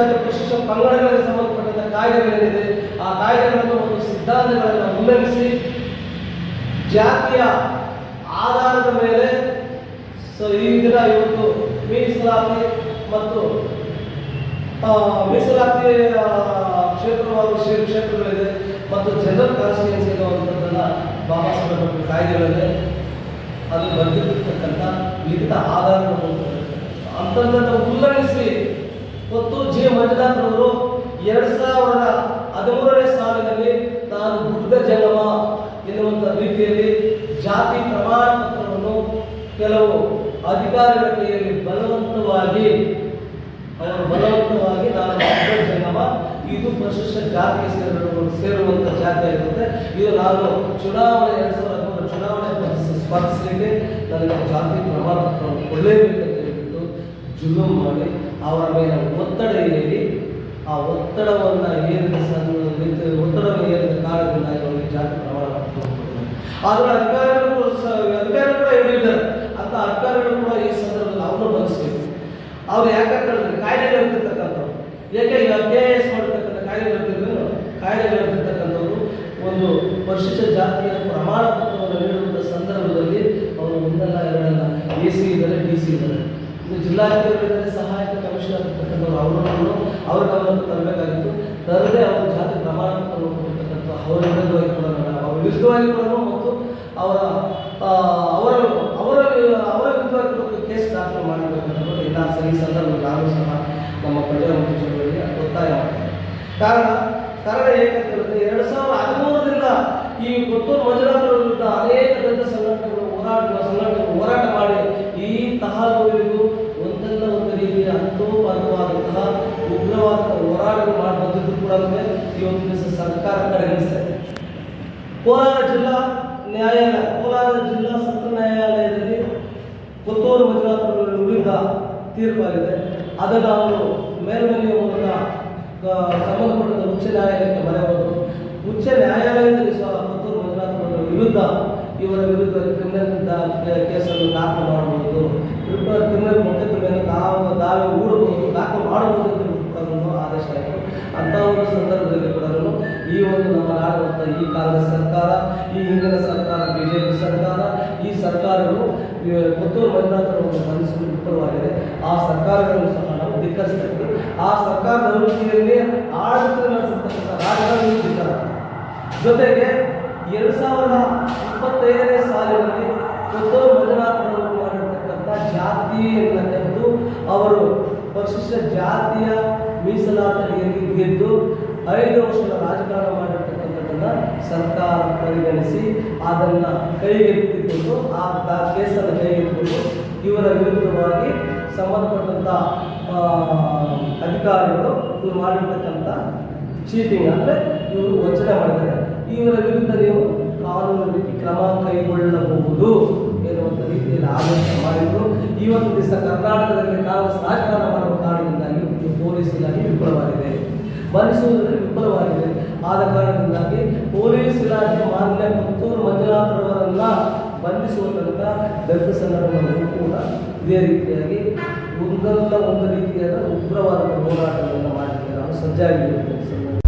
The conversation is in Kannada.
ಕಾಯ್ದೆ ಕಾಯ್ದೆಗಳೇನಿದೆ, ಆ ಕಾಯ್ದೆಗಳನ್ನು ಒಂದು ಸಿದ್ಧಾಂತಗಳನ್ನು ಉಲ್ಲಂಘಿಸಿ ಜಾತಿಯ ಆಧಾರದ ಮೇಲೆ ಸೊ, ಈ ಇವತ್ತು ಮೀಸಲಾತಿ ಮತ್ತು ಮೀಸಲಾತಿ ಕ್ಷೇತ್ರವಾದ ಕ್ಷೇ- ಕ್ಷೇತ್ರಗಳಿದೆ ಮತ್ತು ಜನರಲ್ ಕಾನ್ಸ್ಟಿಟ್ಯೂನ್ಸಿ ಅನ್ನುವಂಥದ್ದನ್ನ ಬಾಬಾ ಸಾಹೇಬ್ ಕಾಯ್ದೆಗಳಿದೆ. ಅದು ಬಂದಿರತಕ್ಕಂಥ ವಿವಿಧ ಆಧಾರಗಳು ಅಂಥದ್ದನ್ನು ಉಲ್ಲಂಘಿಸಿ ಮತ್ತು ಜಿ ಮಂಜುನಾಥ್ರವರು ಎರಡು ಸಾವಿರದ ಹದಿಮೂರನೇ ಸಾಲಿನಲ್ಲಿ ನಾನು ಬುದ್ಧ ಜಂಗಮ ಎನ್ನುವಂಥ ರೀತಿಯಲ್ಲಿ ಜಾತಿ ಪ್ರಮಾಣ ಪತ್ರವನ್ನು ಕೆಲವು ಅಧಿಕಾರಿಗಳ ಕೈಯಲ್ಲಿ ಬಲವಂತವಾಗಿ ಅವರು ಬಲವಂತವಾಗಿ ನಾನು ಬುದ್ಧ ಇದು ಪ್ರಶಸ್ತ ಜಾತಿಗೆ ಸೇರುವ ಸೇರುವಂಥ ಜಾತಿ ಆಗಿರುತ್ತೆ. ಇದು ನಾನು ಚುನಾವಣೆ, ಎರಡು ಸಾವಿರದ ಹದಿಮೂರು ಚುನಾವಣೆ ಸ್ಪರ್ಧಿಸ- ಸ್ಪರ್ಧಿಸಲಿಕ್ಕೆ ನನಗೆ ಜಾತಿ ಪ್ರಮಾಣ ಪತ್ರವನ್ನು ಹೇಳ್ಬಿಟ್ಟು ಜುಲುಮ್ ಮಾಡಿ ಅವರ ಮೇಲೆ ಒತ್ತಡ ಏರಿ ಆ ಒತ್ತಡವನ್ನು ಏರಿದ ರೀತಿ- ಒತ್ತಡವನ್ನು ಏರಿದ ಕಾರಣದಿಂದಾಗಿ ಅವರಿಗೆ ಜಾತಿ ಪ್ರಮಾಣ. ಆದರೆ ಅಧಿಕಾರಿಗಳು ಅಧಿಕಾರಿಗಳು ಕೂಡ ಹಿಡಿದಿದ್ದಾರೆ ಅಂತ ಅಧಿಕಾರಿಗಳು ಕೂಡ ಈ ಸಂದರ್ಭದಲ್ಲಿ ಅವನು ಬಂಧಿಸಬೇಕು ಅವ್ರು ಯಾಕಂತ ಹೇಳಿದ್ರೆ ಕಾಯ್ದೆಗಳು ಇರ್ತಿರ್ತಕ್ಕಂಥವ್ರು ಏಕೆ ಈಗ ಕೆ ಎಸ್ ಮಾಡಿರ್ತಕ್ಕಂಥ ಕಾಯ್ದೆಗಳು ಇರ್ತಿರ್ತಕ್ಕಂಥವ್ರು ಒಂದು ಪರಿಶಿಷ್ಟ ಜಾತಿಯ ಪ್ರಮಾಣ ಪತ್ರವನ್ನು ನೀಡುವಂಥ ಸಂದರ್ಭದಲ್ಲಿ ಅವರು ಒಂದಲ್ಲ ಎರಡಲ್ಲ ಎ ಸಿ ಇದ್ದಾರೆ ಡಿ ಸಿ ಇದ್ದಾರೆ. ಇದು ಜಿಲ್ಲಾಧಿಕಾರಿಗಳಿದ್ದಾರೆ ಸಹಾಯಕ ಕಮಿಷನರ್ ಇರ್ತಕ್ಕಂಥವ್ರು ಅವರನ್ನು ಅವ್ರ ಗಮನಕ್ಕೆ ತರಬೇಕಾಗಿತ್ತು. ತರದೇ ಅವರು ಜಾತಿ ಪ್ರಮಾಣ ಕೊಟ್ಟಿರ್ತಕ್ಕಂಥ ಅವರ ವಿರುದ್ಧವಾಗಿ ಕೂಡ ಅವರ ವಿರುದ್ಧವಾಗಿ ಕೂಡ ಮತ್ತು ಅವರ ಅವರ ಅವರ ಅವರ ವಿರುದ್ಧವಾಗಿ ಕೂಡ ಕೇಸ್ ದಾಖಲು ಮಾಡಬೇಕಂತ ಎಲ್ಲ ಸರಿ ಸಂದರ್ಭ ನಾನು ಸಹ ನಮ್ಮ ಪ್ರಜಾಮುಖಿ ಜನಗಳಿಗೆ ಒತ್ತಾಯ ಕಾರಣ ಕಾರಣ ಏಕಂತ ಎರಡು ಸಾವಿರದ ಹದಿಮೂರರಿಂದ ಈ ಪುತ್ತೂರು ಮಂಜುನಾಥರ ವಿರುದ್ಧ ಅನೇಕ ದೊಡ್ಡ ಸಂಘಟನೆಗಳು ಹೋರಾಟ ಸಂಘಟನೆಗಳು ಹೋರಾಟ ಮಾಡಿ ಈ ತಹಬೂರಿಗೂ ಉಗ್ರವಾದ ಹೋರಾಟಗಳು ಮಾಡಿ ಬಂದಿದ್ದು ಕೂಡ ಇವತ್ತು ದಿವಸ ಸರ್ಕಾರ ಕಡೆಗಣಿಸ್ತಾ ಇದೆ. ಕೋಲಾರ ಜಿಲ್ಲಾ ನ್ಯಾಯಾಲಯ ಕೋಲಾರ ಜಿಲ್ಲಾ ಸತ್ರ ನ್ಯಾಯಾಲಯದಲ್ಲಿ ಪುತ್ತೂರು ಮಂಜುನಾಥರ ವಿರುದ್ಧ ತೀರ್ಪಾಗಿದೆ ಅದನ್ನು ಅವರು ಮೇಲ್ಮನೆಯ ಮೂಲಕ ಸಂಬಂಧಪಟ್ಟ ಉಚ್ಚ ನ್ಯಾಯಾಲಯಕ್ಕೆ ಬರೆಯಬಹುದು. ಉಚ್ಚ ನ್ಯಾಯಾಲಯದಲ್ಲಿ ಸಹ ಪುತ್ತೂರು ಮಂಜುನಾಥರ ವಿರುದ್ಧ ಇವರ ವಿರುದ್ಧ ಕ್ರಿಮಿನಲ್ ಕೇಸನ್ನು ದಾಖಲು ಮಾಡಬಹುದು ಕ್ರಿಮಿನಲ್ ಮೊಕದ್ದಮೆಯನ್ನು ಮೇಲೆ ನಾವು ದಾವೆ ಹೂಡಬಹುದು ದಾಖಲು ಮಾಡಬಹುದು ಅಂತ ಕೂಡ ಒಂದು ಆದೇಶ ಆಯಿತು ಅಂಥ ಒಂದು ಸಂದರ್ಭದಲ್ಲಿ ಕೂಡ ಈ ಒಂದು ನಮ್ಮ ಕಾಲದ ಸರ್ಕಾರ, ಈ ಹಿಂದಿನ ಸರ್ಕಾರ, ಬಿಜೆಪಿ ಸರ್ಕಾರ, ಈ ಸರ್ಕಾರಗಳು ಪುತ್ತೂರು ಮಂಜುನಾಥರನ್ನು ಬಂಧಿಸಲು ವಿಫಲವಾಗಿದೆ ಆ ಸರ್ಕಾರಗಳನ್ನು ಸಹ ನಾವು ಧಿಕ್ಕರಿಸ್ತಾ ಇದ್ದೀವಿ ಆ ಸರ್ಕಾರದ ವೃತ್ತಿಯಲ್ಲಿ ಆಡಳಿತ ನಡೆಸತಕ್ಕಂಥ ರಾಜಕಾರಣಿ ಜೊತೆಗೆ ಎರಡು ಸಾವಿರದ ಇಪ್ಪತ್ತೈದನೇ ಸಾಲಿನಲ್ಲಿ ಪುತ್ತೂರು ಮಂಜುನಾಥರವರು ಮಾಡಿರ್ತಕ್ಕಂಥ ಜಾತಿಯನ್ನು ತೆಗೆದು ಅವರು ಪರಿಶಿಷ್ಟ ಜಾತಿಯ ಮೀಸಲಾತಿಯಲ್ಲಿ ಗೆದ್ದು ಐದು ವರ್ಷದ ರಾಜಕಾರಣ ಮಾಡಿರ್ತಕ್ಕಂಥದ್ದನ್ನ ಸರ್ಕಾರ ಪರಿಗಣಿಸಿ ಅದನ್ನು ಕೈಗೆತ್ತಿಕೊಂಡು ಆ ಕೇಸನ್ನು ಕೈಗೆತ್ತಿಕೊಂಡು ಇವರ ವಿರುದ್ಧವಾಗಿ ಸಂಬಂಧಪಟ್ಟಂಥ ಅಧಿಕಾರಿಗಳು ಇವರು ಮಾಡಿರ್ತಕ್ಕಂಥ ಚೀಟಿಂಗ್ ಅಂದರೆ ಇವರು ವಂಚನೆ ಮಾಡಿದ್ದಾರೆ. ಇವರ ವಿರುದ್ಧ ನೀವು ಕಾನೂನು ರೀತಿ ಕ್ರಮ ಕೈಗೊಳ್ಳಬಹುದು ಎನ್ನುವಂಥ ರೀತಿಯಲ್ಲಿ ಆದೇಶ ಮಾಡಿದ್ರು. ಇವತ್ತು ದಿವಸ ಕರ್ನಾಟಕದಲ್ಲಿ ಕಾಂಗ್ರೆಸ್ ರಾಜಕಾರಣ ಮಾಡುವ ಕಾರಣದಿಂದಾಗಿ ಪೊಲೀಸ್ ಇಲಾಖೆ ವಿಫಲವಾಗಿದೆ. ಬಂಧಿಸುವುದರಲ್ಲಿ ವಿಫಲವಾಗಿದೆ ಆದ ಕಾರಣದಿಂದಾಗಿ ಪೊಲೀಸ್ ಇಲಾಖೆ ಮಾನ್ಯ ಪುತ್ತೂರು ಮಂಜುನಾಥರವರನ್ನ ಬಂಧಿಸುವ ತನಕ ದತ್ತ ಸಂಘಟನೆಗಳು ಕೂಡ ಇದೇ ರೀತಿಯಾಗಿ ಒಂದಲ್ಲ ಒಂದು ರೀತಿಯಾದ ಉಗ್ರವಾದ ಹೋರಾಟಗಳನ್ನು ಮಾಡಲಿಕ್ಕೆ ನಾವು ಸಜ್ಜಾಗಿರುತ್ತೇವೆ